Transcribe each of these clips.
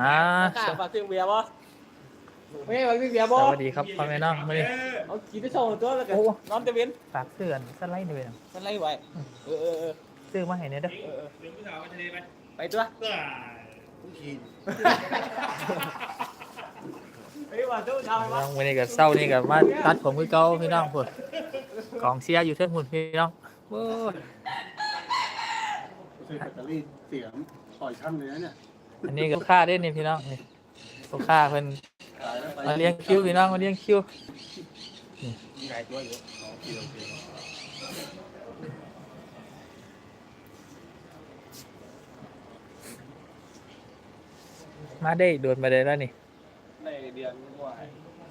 อ่าข้าฝากเครื่องเบียร์บ่ไม่ฝากเครื่องเบียร์สบ่วัสดีครับพ่อแม่น้องมาดิเอากินได้โชว์ตัวแล้วกันโอ้นอนตะเวนฝากเตือนสไลด์ด้วยนะฉันไล่ไว้เออเออเออซื้อมาให้เนี่ยเด้อเออไปตัวเฮ้ยว่าตู้ชาวน้องวันนี้กับเศร้านี่กับมาตัดผมคือเก่าพี่น้องพุ่นกองเชียร์อยู่เท่าหุ่นพี่น้องโอ้ยใช้แบตเตอรี่เสียงปล่อยช่างเลยนะเนี่ย อันนี้กับลูกค้าเด้นี่พี่น้องนี่ลูกค้าเพิ่นขายแล้วไปมาเลี้ยงคิวพี่น้องมาเลี้ยงคิวมีหลายตัวอยู่อ๋อโอเคโอเคมาได้โดนมาได้แล้วนี่ในเดือนกว่า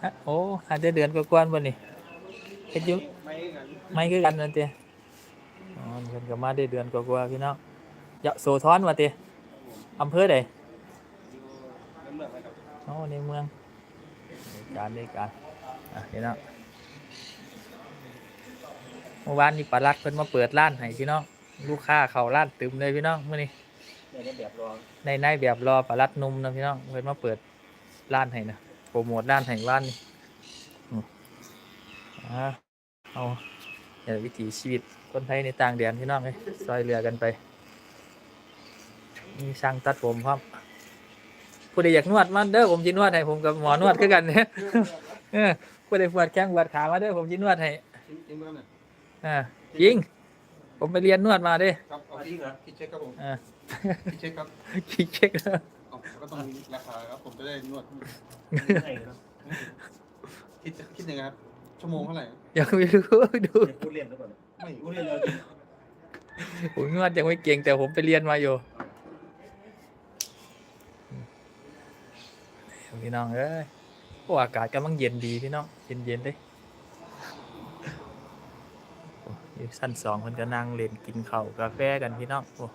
ฮะโอ้อาจจะเดือนกว่าๆบ่นี่เฮ็ดอยู่ไม่กันไม่คือกันนั่นเตี้ยอ๋อเพิ่นก็มาได้เดือนกว่าๆพี่น้องยะโสธรว่าเตี้ยอำเภอใด อยู่น้ำเหลืองไปกับ โอ้ในเมืองในการในการอะพี่น้องเมื่อวานนี้ปลาลัดเพิ่นมาเปิดร้านให้พี่น้องลูกค้าเข้าร้านตึมเลยพี่น้องเมื้อนี้ในในแบบรอในในแบบรอปลาลัดนุ่มนะพี่น้องเพิ่นมาเปิดร้านให้นะโปรโมทร้านให้ร้านนี่เอาเดี๋ยวิถีชีวิตคนไทยในต่างแดนพี่น้องเอ้ยซอยเรือกันไปมีช่างตัดผมพร้อม ผู้ใดอยากนวดมาเด้อผมจินวดให้ผมกับหมอนวดคือกันเนี่ยเออผู้ใดปวดแข้งปวดขามาเด้อผมจินวดให้จริงๆแล้วเนี่ยอ่ายิง ผมไปเรียนนวดมาเด้ครับเอาพี่เหรอพี่เช็คครับผมอ่าพี่เช็คครับคิดเช็คแล้วเอาก็ต้องมีราคาครับผมจะได้นวดคิดคิดยังไงครับชั่วโมงเท่าไหร่ยังไม่รู้ดูพูดเรียนแล้วก่อนไม่พูดเรียนแล้วผมนวดยังไม่เก่งแต่ผมไปเรียนมาอยู่ พี่น้องเอ้ยโอ้อากาศกำลังเย็นดีพี่น้องเย็นเย็นๆเลยอยู่ชั้นสองคนก็นั่งเล่นกินข้าวกาแฟกันพี่น้องโอ้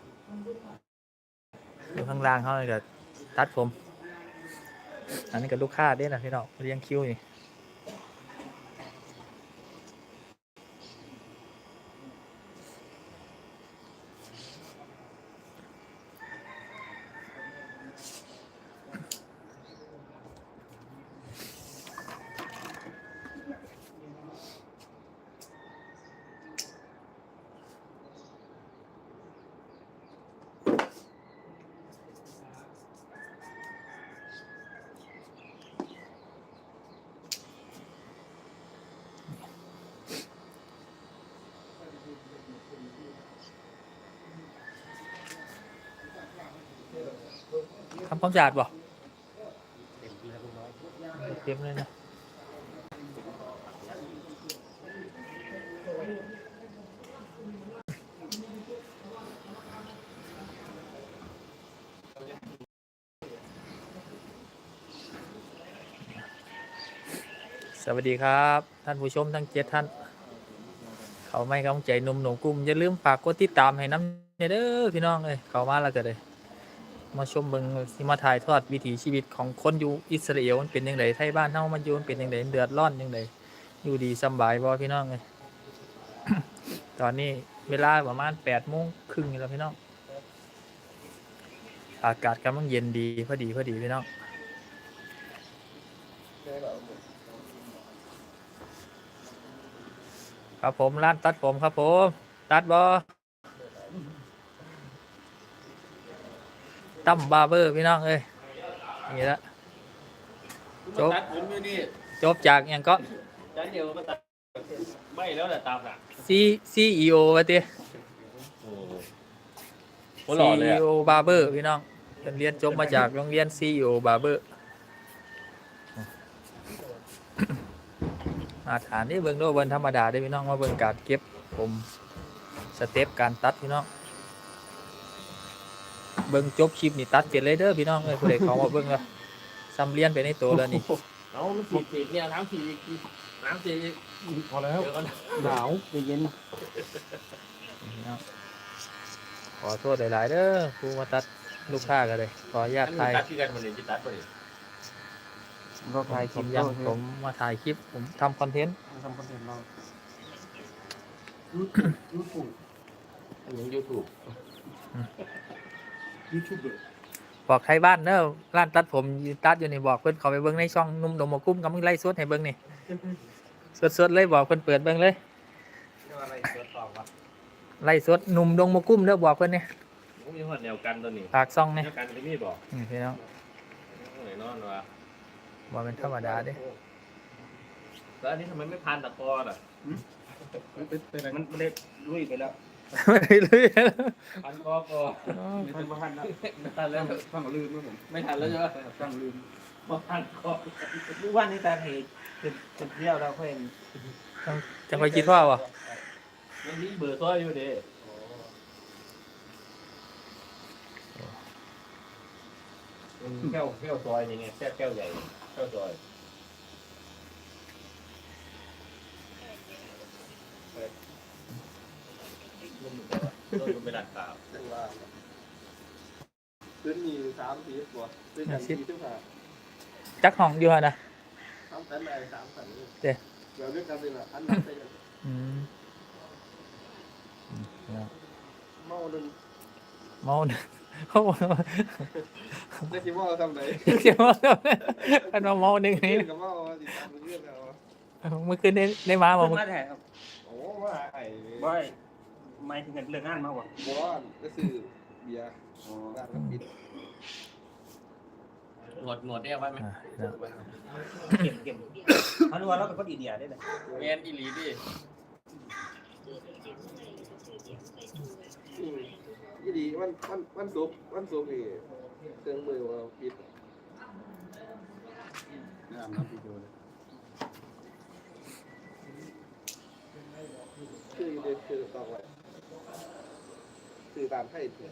อยู่ข้างล่างเขาเลยก็ตัดผม อันนี้ก็ลูกค้าเด้นะพี่น้องเลี้ยงคิวนี่ ความสะอาดบ่เต็มเลยนะสวัสดีครับ ท่านผู้ชมทั้งเจ็ดท่าน เขาไม่กำลังใจหนุ่มหนุ่มกลุ่มอย่าลืมฝากกดติดตามให้น้ำเนเด้อพี่น้องเลยเขามาแล้วก็เลย มาชมเบิงสิมาถ่ายทอดวิถีชีวิตของคนอยู่อิสราเอลมันเป็นยังไงไทยบ้านเฮามันอยู่มันเป็นยังไงเดือดร้อนยังไงอยู่ดีสบายบ่พี่น้องเลยตอนนี้เวลาประมาณแปดโมงครึ่งแล้วพี่น้อง อากาศกำลังเย็นดีพอดีพอดีพี่น้องครับผมร้านตัดผมครับผม ตัดบ่ ตั้มบาร์เบอร์พี่น้องเอ้ยนี่ละจบตัดผมอยู่นี่จบจากอย่างก็จานเดียวก็ตัดไม่แล้วแหละตามหลักซีซีอีโอวะเตี้ยโอ้หล่อเลยซีอะโอบาร์เบอร์พี่น้องเป็นเรียนจบมาจากโรงเรียนซีโอบาร์เบอร์มาฐานนี่เบิ่งโดเบิ่งธรรมดาได้อพี่น้องมาเบิ่งการเก็บผมสเต็ปการตัดพี่น้อง เบิ่งจบคลิปนี่ตัดเปลี่ยนเลยเด้อพี่น้องเอ้ยผู้ใดเขามาเบิ่งละซ้ำเรียนไปในตัวแล้วนี่เอามันผิดผิดเนี่ยน้ำผิดน้ำผิดพอแล้วเดี๋ยวก่อนหนาวเย็นพี่น้องขอโทษหลายๆเด้อครูมาตัดลูกค้ากันเลยขออนุญาตถ่ายตัดคือกันมันเลยจะตัดไปเลยเราถ่ายคผลิปมยัยังงผมมาถ่ายคลิปผมทำคอนเทนต์ทำคอนเทนต์เรายูทูบยังยูทูบ ยูทูบเบอร์ผบอกไทยบ้านเด้อร้านตัดผมอยู่ตัดอยู่นี่บอกเพิ่นเขาไปเบิ่งในช่องหนุ่มดมกุ้มกำลังไล่สดให้เบิ่งนี่สดๆเลยบอกเพิ่นเปิดเบิ่งเลยอะไรเกิดต่อวะไล่สดหนุ่มดงมกุ้มเด้อบอกเพิ่นนี่ผมมีหัวแนวกันตัวนี้ปากซ่องนี่แนวกันที่มีบอกนี่พี่น้องไหนนอนวะบ่เป็นธรรมดาเด้แล้วอันนี้ทำไมไม่พันตะกออะมันเป็นเป็นอะไรมันเล็กลุยไปแล้ว ไม่เลยพันคอก่อนไม่ทันทันแล้วไม่ทันแล้วฟังลืมนะผมไม่ทันแล้วใช่ไหมฟังลืมมาพันคอรู้ว่านี่แต่เหตุจะจะเที่ยวแล้วเพื่อนจังไปคิดว่าบ่มันนี่เบอร์ซ้อยอยู่เด้แก้วแก้วซอยนี่ไงแก้วแก้วใหญ่แก้วซอย รุ่นไปดัดขาวซื้อมีสามสีตัวซื้อกันสีทุกหาจักห้องอยู่หั่นน่ะสามแสนใบสามสันนี่เด้เดี๋ยวเรื่องการเป็นอะอันนั้นเป็นอืมอืมพี่น้องเมาหนึ่งเมาเด้อเขาบอกว่าได้ที่ว่าทำไหนเดี๋ยวอันว่าเมาหนึงนี่กับเมาสิทำเรื่องเอาเมื่อคืนได้ได้มาบ่เพิ่งเมื่อมาถ่ายครับโอ้ว่าไอ้บ่ อยไม่ถึงกันเรื่องงานมากกว่าบอนก็ซื้อเบียร์ร้านน้ำปิดหนวดหนวดเรียกไว้ไหมอ่าพี่น้องเก็บเก็บอันนี้ว่าเราเป็นคนอินเดียได้เลยเมียนอิลีดิยี่ดีมันมันมันซุปมันซุปนี่เครื่องมือว่าปิดงามนะพี่โจเลยคือเด็ดคือต้องไว้ คือตามให้เผื่อ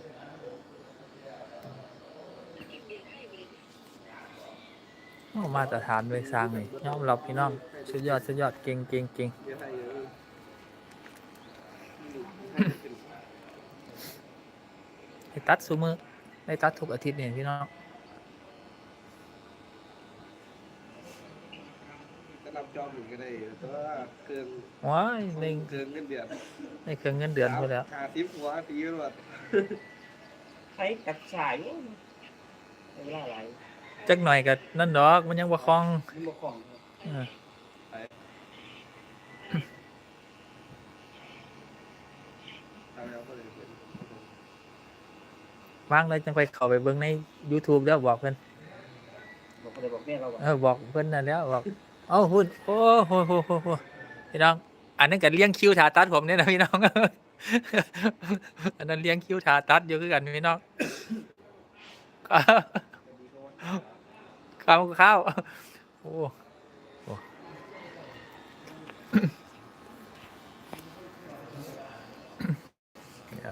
้มาตรฐานเลยสร้างนี่ยอมรับพี่น้องสุดยอดสุดยอดเก่งเก่งเก่งเบียร์ให้เยอะให้ขึ้นให้ตัดซูมือได้ตัดทุกอาทิตย์เนี่ยพี่น้อง ก็รับ จอบหนึ่งก็ได้แต่ว่าเกินว้ายในเกินเงินเดือนในเครื่องเงินเดือนพอแล้วหาทิปหัวตีกันหมดใช้กัดฉายเวลาอะไรจักหน่อยก็นั่นดอกมันยังบ่คล่องนี่มาของเออทำแล้วก็เลยเป็นวางเลยจังไปเข้าไปเบิ่งใน YouTube แล้วบอกเพิ่นบอกเลยบอกแม่เราเออบอกเพิ่นนั่นแล้วบอก เอ้าหุ่นโอ้โหโหโหโหพี่น้อง อันนั้นก็เลี้ยงคิวถาตัดผมเนี่ยนะพี่น้อง อันนั้นเลี้ยงคิวถาตัดอยู่คือกันพี่น้องข้าวข้าวโอ้โห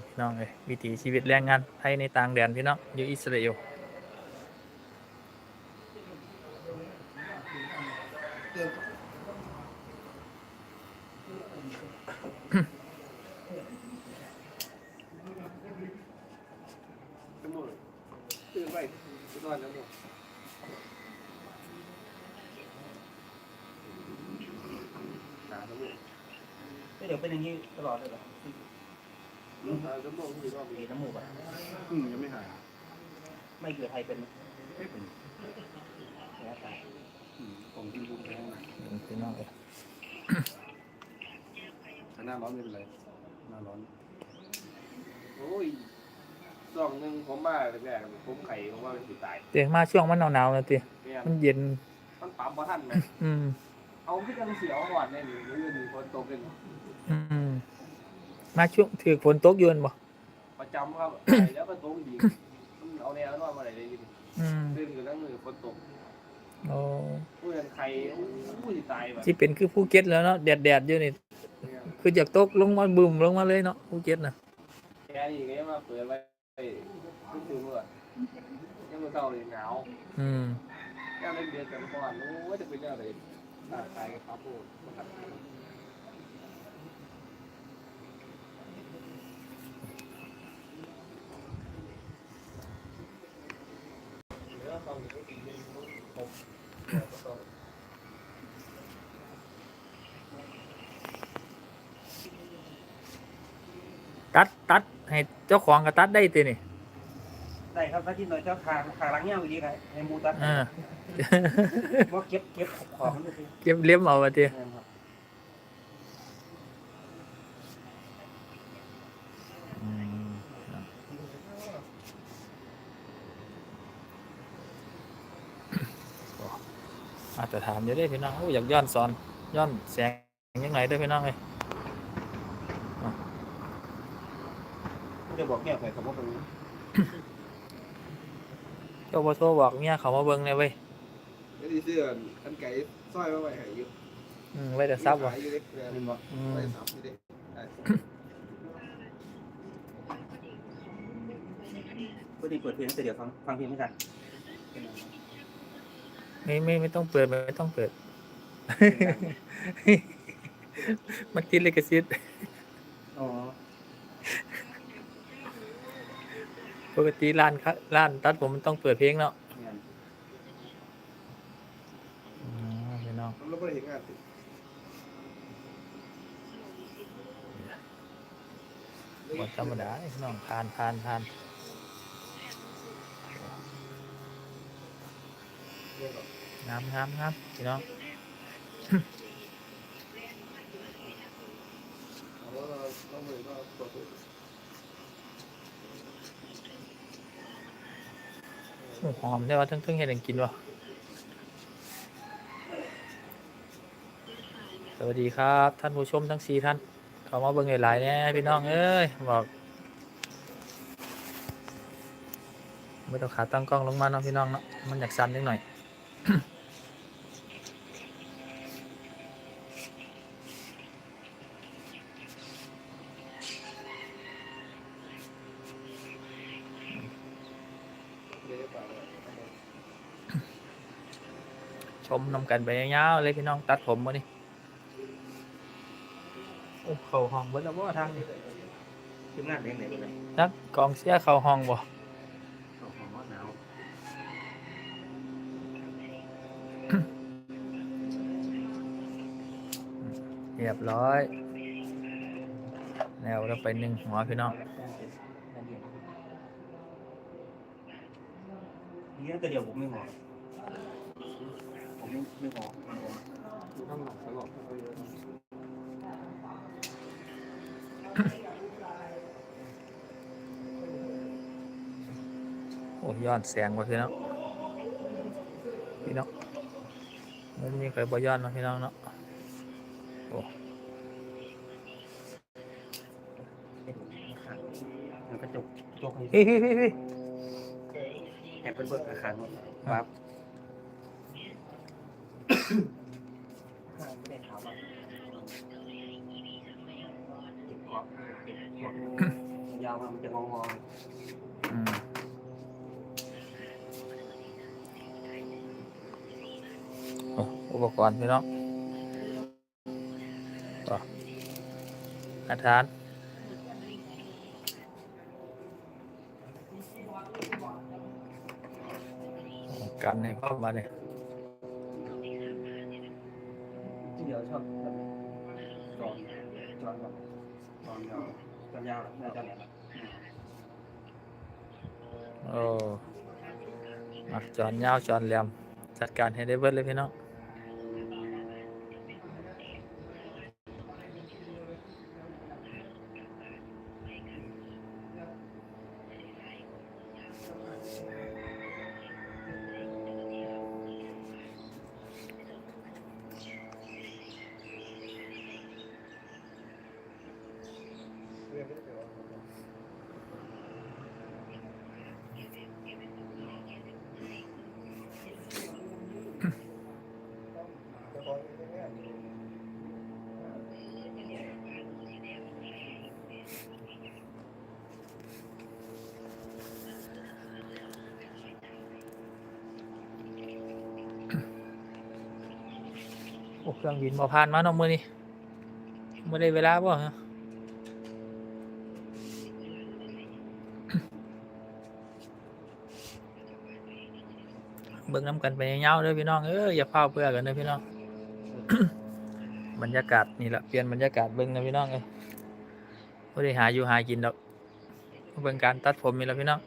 พี่น้องเลยวิถีชีวิตแรงงานไทยในต่างแดนพี่น้องอยู่อิสราเอล ทั้งหมดคือไปทุกวันทั้งหมดหาทั้งหมดเดี๋ยวเป็นอย่างนี้ตลอดเลยเหรอหาทั้งหมดคือรอบมีนี้น้ำมูกอะอืมยังไม่หาย ไม่เกิดใครเป็นไม่เป็นแล้วตายอืมของกินบุญแพงนะพี่น้องเลยถ้า หน้าร้อนไม่เป็นไร หน้าร้อน โอ้ยสองหนึ่งผมมาแรกๆผมไข่ผมว่าเป็นสีตายเตียงมาช่วงมันหนาวๆนะตีเนี่ยมันเย็นมันปั๊มมาท่านไหมอืมเอาที่กันเสียวก่อนเนี่ยหรือหรือคนตกเป็นอืมมาช่วงถือฝนตกอยนบ่ประจำครับแล้วก็ตกดีเอาแนวนอนมาไหนเลยดิอืมตื่นกันทั้งมือฝนตกโอ้ผู้ยันไข่ผู้ที่ตายแบบที่เป็นคือภูเก็ตแล้วเนาะแดดแดดๆอยู่นี่ คือจากตกลงมาบึมลงมาเลยเนาะภูเก็ตน่ะแค่นี้ไงมาเปิดไว้ทุกคืนเมื่อยังมือเศร้าเลยหนาวอืมแค่เล่นเดือนกันก่อนโอ้ยจะเป็นอะไรตาตายกับครับผมเหลือสองอยู่ที่ดินผม ตัดตัดให้เจ้าของก็ตัดได้ตีนี่ตได้ครับถ้าที่หน่อยเจ้าคางคางหลังเงี้ยดีครับให้หมูตัดอ่าว่าเก็บเก็บของมันด้วยสิเก็บเลี้ยมเอาว่าติแม่นครับอืมโอ้มาตรฐานอยู่เด้พี่น้องโอ้อยากย้อนสอนย้อนแสงยังไงเด้อพี่น้องเอ้ย ไม่ได้บอกแง่ใส่คำว่าตรงนี้เจ้าบ่โทรบอกเมียเขามาเบิ่งเลยเว้ยไม่ได้เสื้ออันไก่สร้อยมาไว้ให้อยู่อืมไว้แต่ซับว่ะขายอยู่เด็กแเป็นบอกอืมไว้ซับอยู่เด็กได้พอดีเปิดเพลงแต่เดี๋ยวฟังฟังเพลงไม่ทันไม่ไม่ไม่ต้องเปิดไม่ต้องเปิด มันติดลิขสิทธิ์อ๋อ ปกติร้านค้าร้านตัดผมมันต้องเปิดเพลงเนาะแม่นอืมพี่น้องเราไม่ได้เห็นงานติบ่ธรรมดาเด้พี่น้องผ่านผ่านผ่านงามงามงามพี่น้องเอาว่าเราเราเหมือนก็ตัวตัว โอ้ หอมได้ว่าทั้งทั้งเฮ็ดให้กินวะสวัสดีครับ ท่านผู้ชมทั้งสี่ท่านเข้ามาเบิ่งหลายๆแน่พี่น้องเอ้ยบอกไม่ต้องขาตั้งกล้องลงมาเนาะพี่น้องเนาะมันอยากสั่นนิดหน่อย เดี๋ยวจะป่าเลย ชม นำกันไปยาวๆเลยพี่น้องตัดผมมานี่โอ้เข้าห้องเบิดแล้วบ่ทางนี้ทีมงานเพลงไหนบ้างเนี่ยนักกองเสียเข้าห้องบ่เอาของว่าหนาวเรียบร้อย แล้วเราไปหนึ่งหัวพี่น้องนี่แต่เดี๋ยวผมไม่หมอผม ไม่ไม่หมอไม่หมอน้ำหนักตลอดโอ้ย้อนแสงว่ะพี่น้องพี่น้องมันมีใครบ่ย้อนเนาะพี่น้องเนาะมันกระจกกระจกนี่พี่พี่พี่แอบเป็นเบิกอาคารครับ อุปกรณ์พี่น้องต่ออาจารย์กันให้เข้ามาเนี่ยที่เดียวชอบแบบจอนจอนแบบตอนยาวจอนยาวน่าจะเนี่ยโอ้จอนยาวจอนแหลมจัดการให้ได้เบิดเลยพี่น้อง เครื่องบินบ่ผ่านมาเนาะมื้อนี้บ่ได้เวลาบ่ฮะเบิ่งน้ำกันไปยาวๆเด้อพี่น้องเอ้ยอย่าเฝ้าเพื่อกันเด้อพี่น้อง บรรยากาศนี่แหละเปลี่ยนบรรยากาศเบิ่งนะพี่น้องเอ้ยบ่ได้หาอยู่หากินดอกเบิ่งการตัดผมนี่แหละพี่น้อง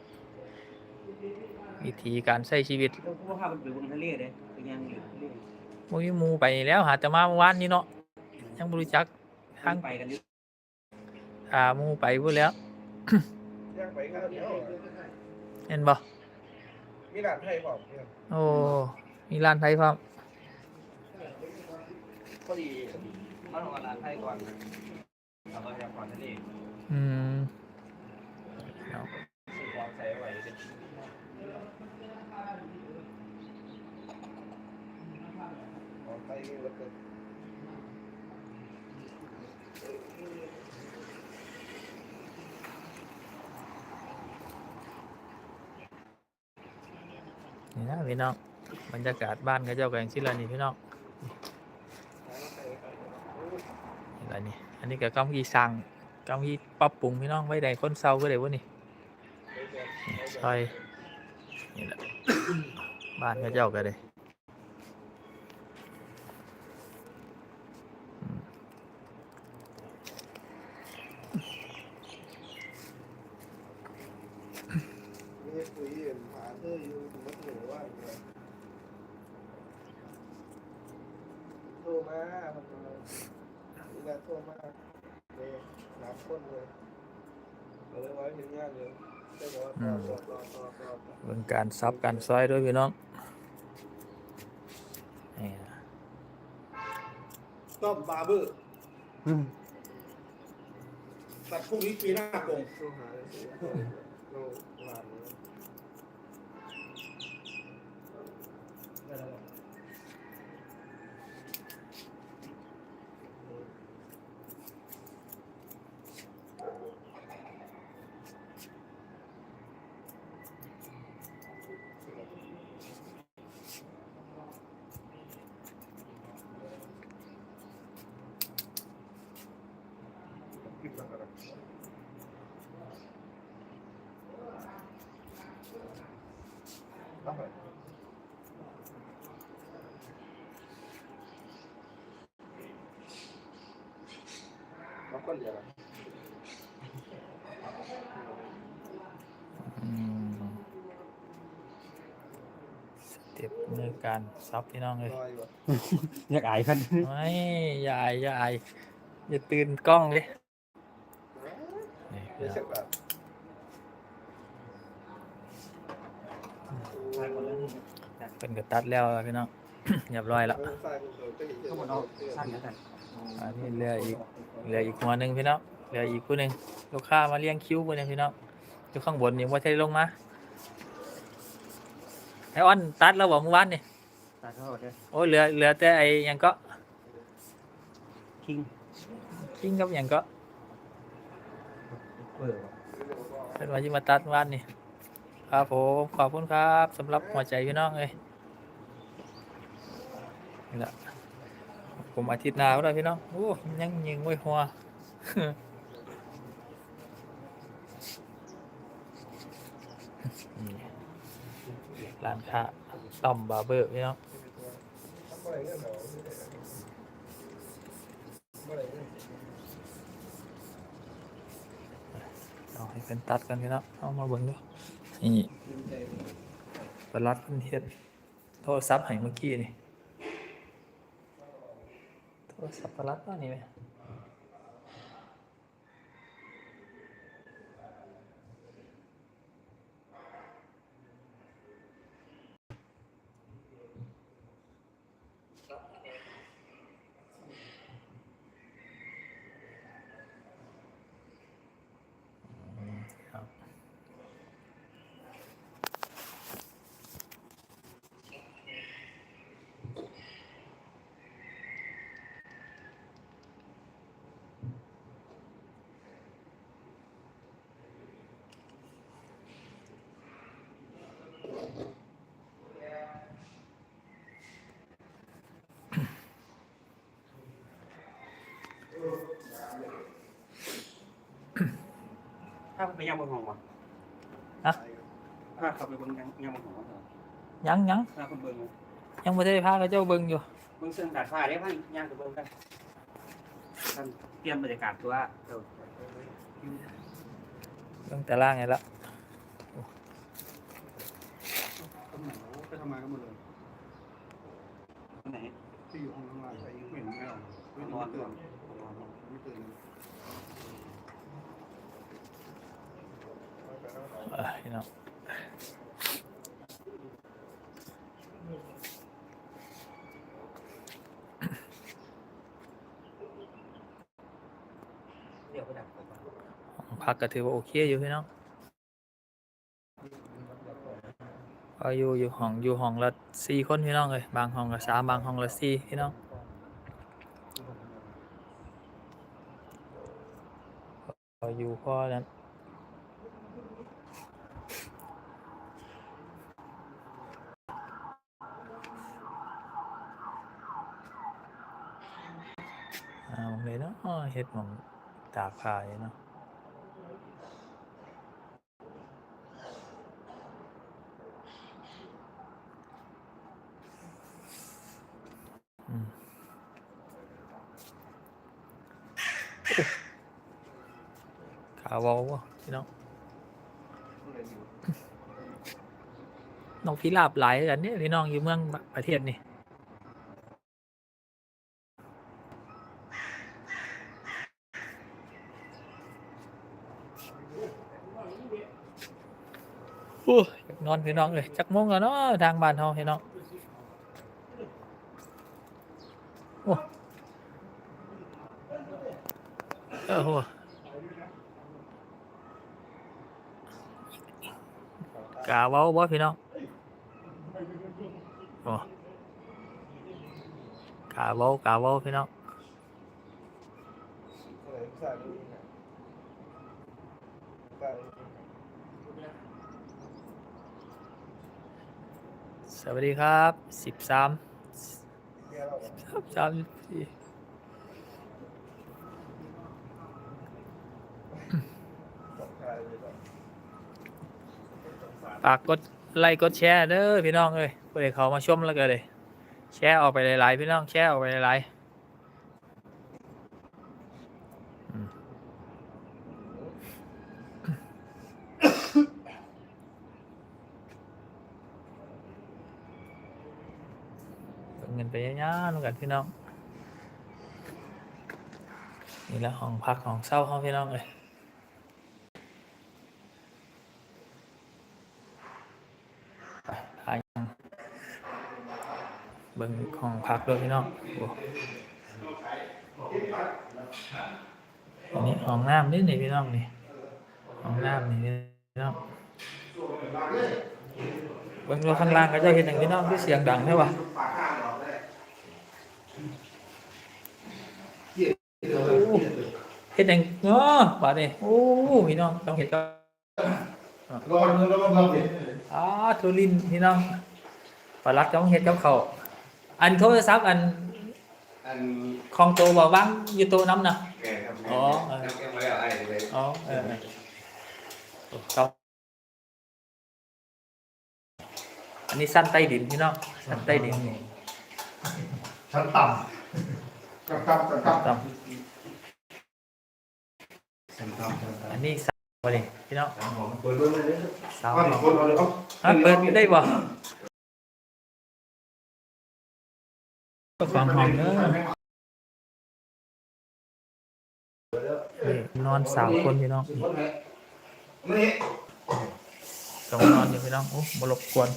วิธีการใช้ชีวิต แล้วกูว่าพาไปดูบนทะเลเด้ไปยังอยู่ทะเลบ่มีหมู่ไปแล้วหาแต่มาเมื่อวานนี้เนาะยังบ่รู้จักทางไปกันอยู่หาหมู่ไปพุ่นแล้วย่างไปข้าวเดียวเห็นบ่มีร้านไทยพร้อมเนี่ยโอ้มีร้านไผพร้อมพอดีมาลงร้านไทยก่อนเราก็จะก่อนทะเลอืมซื้อของใส่ไว้เด็ดของไทยมีรถเกิ นนี่นะพี่น้องบรรยากาศบ้านเขาเจ้าก็อย่างที่ละนี่พี่น้องนี่ละนี่อันนี้ก็กำลังสั่งกำลังปรับปรุงพี่น้องไว้ได้คนเศร้าก็ได้วะนี่ซอยนี่แหละบ้านเขาเจ้าก็ได้อืม มีคุยหาเธออยู่มัดหนูว่าโทรมาครับนี่แหละโทรมาเลยนับคนเลยเราเลยว่าเห็นงานเลยได้บอกว่าต่อต่อต่อต่อต่อ เบิ่ง การซับการซอยด้วยพี่น้องนี่นะต้อมบาร์เบอร์ตัดพรุ่งนี้ปีหน้าโกงโทรหาเลยสิเรา น้องก็เหลืออืมสเต็ปในการซับพี่น้องเลยลอยว่ะอยากอายกันไม่อย่าอายอย่าอายอย่าตื่นกล้องเลยนี่ไม่ใช่แบบไปคนละเป็นกระตัดแล้วพี่น้องเรียบร้อยแล้ว ใส่ผมก็เห็นก็หมดเอาสั้นแล้วกันอันนี้เหลืออีกเหลืออีกหัวหนึ่งพี่น้องเหลืออีกผู้หนึ่งลูกค้ามาเลี้ยงคิ้วผู้หนึ่งพี่น้องอยู่ข้างบนยังว่าใช่ลงมาไอออนตัดแล้วบอกเมื่อวานนี่ตัดเข้าเด้อโอ้ยเหลือเหลือแต่ไอหยังก็คิงกิ้งกับหยังก็เปิดเป็นวันที่มาตัดเมื่อวานนี่ครับผมขอบคุณครับสำหรับหัวใจพี่น้องเลยนี่แหละ ผมอาทิตย์หน้าก็ได้พี่น้องโอ้ยังยิงไว้หัวร้านค้าต้อมบาร์เบอร์พี่น้องเอาให้เป็นตัดกันพี่น้องเอามาเบิ่งดูนี่ประลัดเพิ่นเฮ็ดโทรศัพท์ให้เมื่อกี้นี่ โทรศัพท์ประลัดว่านี่ไหมครับ ถ้าไปย่างบนห้องวะฮะถ้าเขาไปบนย่างย่างบนห้องวะยังยังถ้าคนเบิ่งยังไม่ได้พาเขาเจ้าเบิ่งอยู่เบิ่งเส้นดาดฟ้าได้ป่ะย่างกับเบิ่งกันท่านเตรียมบรรยากาศตัวเออเบิ่งแต่ล่างไงละไหนไปทำงานกันหมดเลยตรงไหนที่อยู่ห้องข้างล่างไปไม่เห็นไม่ออกไม่นอนตื่นไม่ตื่น เออพี่น้องห้องพักก็ถือว่าโอเคอยู่พี่น้องก็อยู่อยู่ห้องอยู่ห้องละสี่คนพี่น้องเลยบางห้องละสามบางห้องละสี่พี่น้องก็อยู่พอนั้น อาเลยเนาะเฮ็ดหมองตากผ้าอยู่เนาะอืมขาวาววะพี่น้องน้องพิราบหลายกันเนี่ยพี่น้องอยู่เมืองประเทศนี่โอ้ยอยาก นอนพี่น้องเลยจักโมงแล้วเนาะทางบ้านเฮาพี่น้องเออหัวกาเว้าบ่พี่น้องโอ้กาเว้ากาเว้าพี่น้อง อะไรสายนี้นะสายนี้ สวัสดีครับสิบสามสิบสามสามสี่ฝากกดไลค์กดแชร์เด้อพี่น้องเอ้ยเพื่อเขามาชมแล้วก็เลย แชร์ออกไปหลายๆพี่น้องแชร์ออกไปหลายๆอืมเอาเงินไปย่าๆนู่น กันพี่น้อง นี่แหละห้องพักของเศร้าห้องพี่น้องเลยไปยังเบิ่งห้องพักด้วยพี่น้องอันนี้ห้องน้ำนี่นี่พี่น้องนี่ห้องน้ำนี่พี่น้องเบิ่งดูข้างล่างก็จะเห็นอย่างพี่น้องที่เสียงดังใช่ปะ เฮ็ดหยังเนาะบาดนี้โอ้พี่น้องต้องเฮ็ดก็รอเงินแล้วก็มาเปลี่ยนอ่าทุลินพี่น้องปลาลัดต้องเฮ็ดกับเขาวอันโทรศัพท์อันอันของโตบ่วางอยู่โตะน้ำนะแกครับอ๋อเออ แกมาแล้วไอ้เลย อ๋อเออเออโอ้ครับอันนี้สั้นใต้ดินพี่น้องสั้นใต้ดินนี่ชั้นต่ำกับกับกับกับต่สันตามสันตาำมอันนี้สาวบ่นี่พี่น้องเปิดเบิ้งเลยเด้อสาวว่าหนึ่งคนเอาเลยเอาฮะเปิดได้บ่ก็ฟังห้องเด้อนี่นอนสามคนพี่น้องคนไหนนี่ต้องนอนอยู่พี่น้องโอ้มารบกวน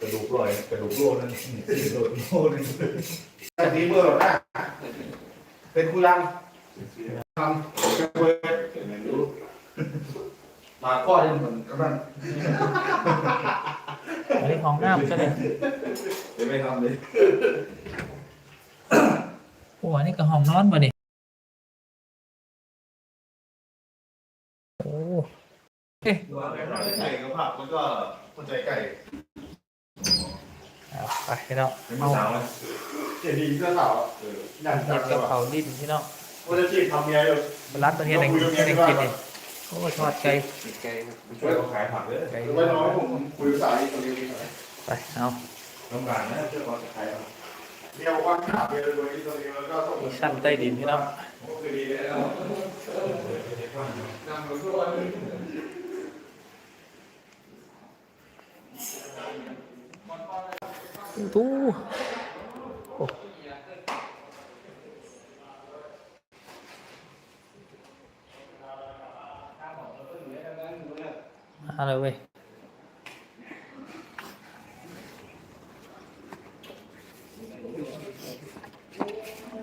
กระดูกลอยกระดูกโลนั่นกระดูกโลนั่นแต่ทีเบอร์นะเป็นคุยังทำเบอร์มาข้อที่มันกำลังอันนี้ห้องน้ำก็เลยไม่ทำเลยโอ้อันนี้ก็ห้องนอนบ่นี่โอ้ไก่กับผักมันก็คนใจไก่เอา ไปพี่น้องเป็นเอาสาวเลยเจดีเสื้อขาวยันจัเห็งดเลกัยบว่ะเขาวดิ้นพี่น้องว่าจะจีบทำเมียอยู่รัดประเทศไหนกินไหนกินนี่โอ้ทอดไก่แกช่วยเขาขายผักเลยไก่หรือว่าน้อยผมคุยภาษาอีกคนเดียวดีกว่าไปเอาน้ำกลางนะช่วยเขาขายผักเดียวว่าขาเดียวโดยที่ตัวเองแล้วก็ต้องมีชั้นใต้ดินพี่น้องคือดีแล้วนำหนูทุกวัน ทูโอ้มาเลยเว้ย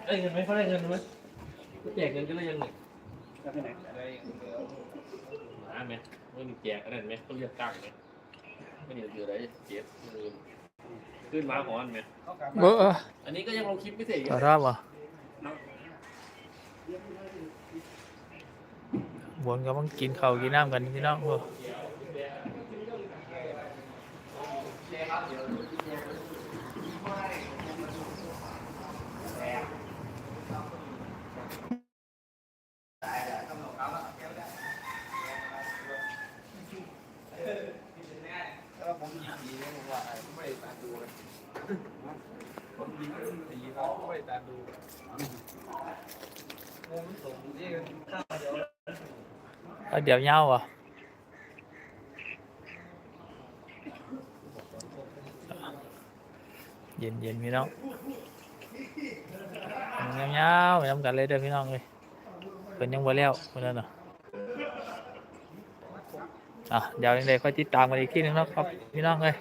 ได้เงินไหมเขาได้เงินไหมแจกเงินกันแขาเรียกตั้งไหมไม่เดี๋ยวเดืออะไรเจ็บเงินขึ้นมาหอนไหมเบอร์อันนี้ก็ยังลงคลิปไม่เสร็จอีกต่อรับวะบนก็ต้องกินข้าวกินน้ำกันพี่น้องโอ้ถ้าผมยิงดีเนี่ยผมว่าไม่ได้ตามดูเลยผมยิงดีเขาไม่ได้ตามดูมุมสูงที่ข้าวเดียว เอาเดี๋ยวเงาวะเย็นเย็นพี่น้องเงาวๆไปน้ำกันเลยเด้อพี่น้องเลยเป็นยังบ่แล้วคนนั้นน่ะอะเดี๋ยวยังไงค่อยติดตามกันอีกทีหนึงนะครับพี่น้องเลย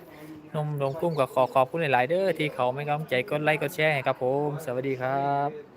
นมลงกุ้มกับขอขอบคุณหลาย ๆ เด้อที่เขาไม่กำลังใจกดไลค์กดแชร์ให้ครับผม สวัสดีครับ